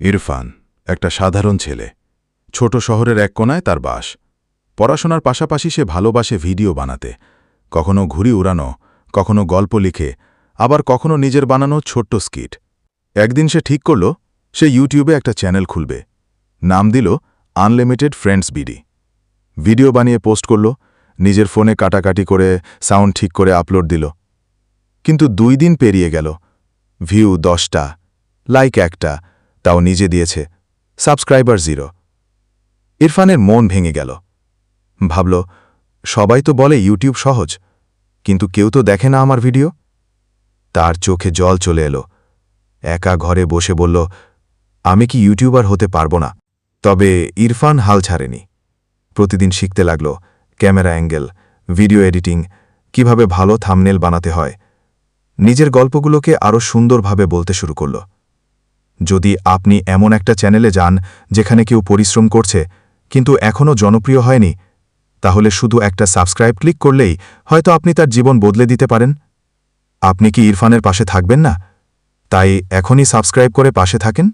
ইরফান, একটা সাধারণ ছেলে। ছোট শহরের এক কোনায় তার বাস। পড়াশোনার পাশাপাশি সে ভালোবাসে ভিডিও বানাতে। কখনো ঘুড়ি উড়ানো, কখনো গল্প লিখে, আবার কখনো নিজের বানানো ছোট্ট স্কিট। একদিন সে ঠিক করল, সে ইউটিউবে একটা চ্যানেল খুলবে। নাম দিল unlimited friends B D. Video বানিয়ে পোস্ট করল, নিজের ফোনে কাটাকাটি করে সাউন্ড ঠিক করে আপলোড দিল। কিন্তু দুই দিন পেরিয়ে গেল। ভিউ দশটা, লাইক একটা তাও নিজে দিয়েছে। Subscriber zero. ইরফানের মন ভেঙে গেল। ভাবল, সবাই তো বলে ইউটিউব সহজ, কিন্তু কেউ তো দেখে না আমার ভিডিও? তার চোখে জল চলে এলো। একা ঘরে বসে বলল, আমি কি ইউটিউবার হতে পারব না? তবে ইরফান হাল ছাড়েনি। প্রতিদিন শিখতে লাগল, ক্যামেরা অ্যাঙ্গেল, ভিডিও এডিটিং, কীভাবে ভালো থামনেল বানাতে হয়। নিজের গল্পগুলোকে আরও সুন্দরভাবে বলতে শুরু করল। যদি আপনি এমন একটা চ্যানেলে যান যেখানে কেউ পরিশ্রম করছে, কিন্তু এখনও জনপ্রিয় হয়নি, তাহলে শুধু একটা সাবস্ক্রাইব ক্লিক করলেই হয়তো আপনি তার জীবন বদলে দিতে পারেন। আপনি কি ইরফানের পাশে থাকবেন না? তাই এখনই সাবস্ক্রাইব করে পাশে থাকেন।